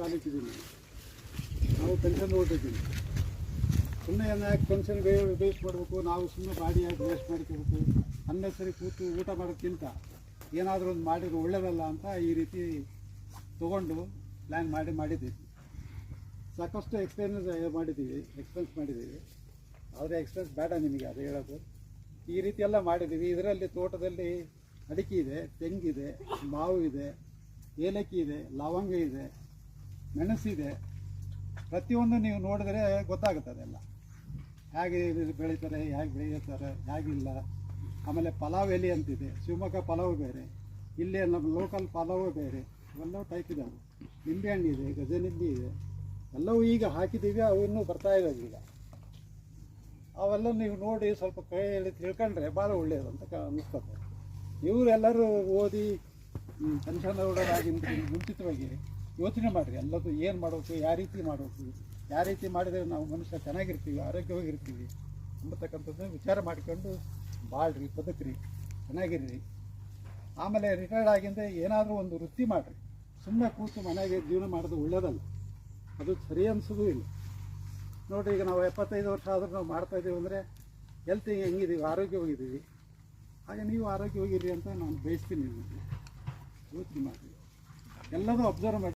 ಕಾಲಿಟ್ಟಿದ್ದೀನಿ ನಾವು ಪೆನ್ಷನ್ ಹೊರಟಿದ್ದೀನಿ ಸುಮ್ಮನೆ ಯಾಕೆ ಪೆನ್ಷನ್ ವೇಸ್ಟ್ ಮಾಡಬೇಕು? ನಾವು ಸುಮ್ಮನೆ ಬಾಡಿ ಯಾಕೆ ವೇಸ್ಟ್ ಮಾಡ್ಕೋಬೇಕು ಅನ್ನೆಸರಿ ಕೂತು ಊಟ ಮಾಡೋಕ್ಕಿಂತ ಏನಾದರೂ ಒಂದು ಮಾಡಿದ್ರೆ ಒಳ್ಳೇದಲ್ಲ ಅಂತ ಈ ರೀತಿ ತೊಗೊಂಡು ಪ್ಲ್ಯಾನ್ ಮಾಡಿ ಮಾಡಿದ್ದೀವಿ ಸಾಕಷ್ಟು ಎಕ್ಸ್ಪೀರಿಯನ್ಸ್ ಮಾಡಿದ್ದೀವಿ ಎಕ್ಸ್ಪೆನ್ಸ್ ಮಾಡಿದ್ದೀವಿ. ಆದರೆ ಎಕ್ಸ್ಪೆನ್ಸ್ ಬೇಡ ನಿಮಗೆ ಅದು ಹೇಳೋದು. ಈ ರೀತಿ ಎಲ್ಲ ಮಾಡಿದ್ದೀವಿ. ಇದರಲ್ಲಿ ತೋಟದಲ್ಲಿ ಅಡಿಕೆ ಇದೆ, ತೆಂಗಿದೆ, ಮಾವು ಇದೆ, ಏಲಕ್ಕಿ ಇದೆ, ಲವಂಗ ಇದೆ. ಮೆಣಸಿದೆ. ಪ್ರತಿಯೊಂದು ನೀವು ನೋಡಿದ್ರೆ ಗೊತ್ತಾಗುತ್ತೆ ಅದೆಲ್ಲ. ಹೇಗೆ ಬೆಳೀತಾರೆ, ಹೇಗೆ ಬೆಳೆಯುತ್ತಾರೆ, ಹೇಗಿಲ್ಲ. ಆಮೇಲೆ ಪಲಾವ್ ಎಲೆ ಅಂತಿದೆ. ಶಿವಮೊಗ್ಗ ಪಲಾವ್ ಬೇರೆ. ಇಲ್ಲಿ ನಮ್ಮ ಲೋಕಲ್ ಪಲಾವ್ ಬೇರೆ. ಇವೆಲ್ಲವೂ ಟೈಪ್ ಇದಾವೆ ನಿಂಬೆಹಣ್ಣು ಇದೆ, ಗಜನಿಂಬೆ ಇದೆ. ಎಲ್ಲವೂ ಈಗ ಹಾಕಿದ್ದೀವಿ, ಅವು ಇನ್ನೂ ಬರ್ತಾ ಇದ್ದಾವೆ ಈಗ. ಅವೆಲ್ಲ ನೀವು ನೋಡಿ ಸ್ವಲ್ಪ ಕೈ ಹೇಳಿ ತಿಳ್ಕೊಂಡ್ರೆ ಭಾಳ ಒಳ್ಳೆಯದು ಅಂತ ಕ ಅನ್ನಿಸ್ತದೆ ಇವರೆಲ್ಲರೂ ಓದಿ ಹೊಡೋದಾಗಿಂತ ಮುಂಚಿತವಾಗಿ ಯೋಚನೆ ಮಾಡಿರಿ. ಎಲ್ಲದು ಏನು ಮಾಡಬೇಕು, ಯಾವ ರೀತಿ ಮಾಡಬೇಕು, ಯಾವ ರೀತಿ ಮಾಡಿದರೆ ನಾವು ಮನುಷ್ಯ ಚೆನ್ನಾಗಿರ್ತೀವಿ ಆರೋಗ್ಯವಾಗಿರ್ತೀವಿ ಅಂಬತಕ್ಕಂಥದ್ದು ವಿಚಾರ ಮಾಡಿಕೊಂಡು ಬಾಳ್ರಿ, ಬದುಕ್ರಿ, ಚೆನ್ನಾಗಿರ್ರಿ. ಆಮೇಲೆ ರಿಟೈರ್ಡ್ ಆಗಿಂದ ಏನಾದರೂ ಒಂದು ವೃತ್ತಿ ಮಾಡಿರಿ. ಸುಮ್ಮನೆ ಕೂತು ಮನೆಗೆ ಜೀವನ ಮಾಡೋದು ಒಳ್ಳೆಯದಲ್ಲ ಅದು ಸರಿ ಅನ್ಸೋದು ಇಲ್ಲ. ನೋಡಿರಿ, ಈಗ ನಾವು ಎಪ್ಪತ್ತೈದು ವರ್ಷ ಆದರೂ ನಾವು ಮಾಡ್ತಾ ಇದ್ದೀವಿ ಅಂದರೆ ಹೆಲ್ತ್ ಹೆಂಗಿದ್ದೀವಿ ಆರೋಗ್ಯವಾಗಿದ್ದೀವಿ ಹಾಗೆ ನೀವು ಆರೋಗ್ಯವಾಗಿರಿ ಅಂತ ನಾನು ಬಯಸ್ತೀನಿ ಯೋಚನೆ ಮಾಡಿ ಎಲ್ಲದೂ ಅಬ್ಸರ್ವ್ ಮಾಡಿ.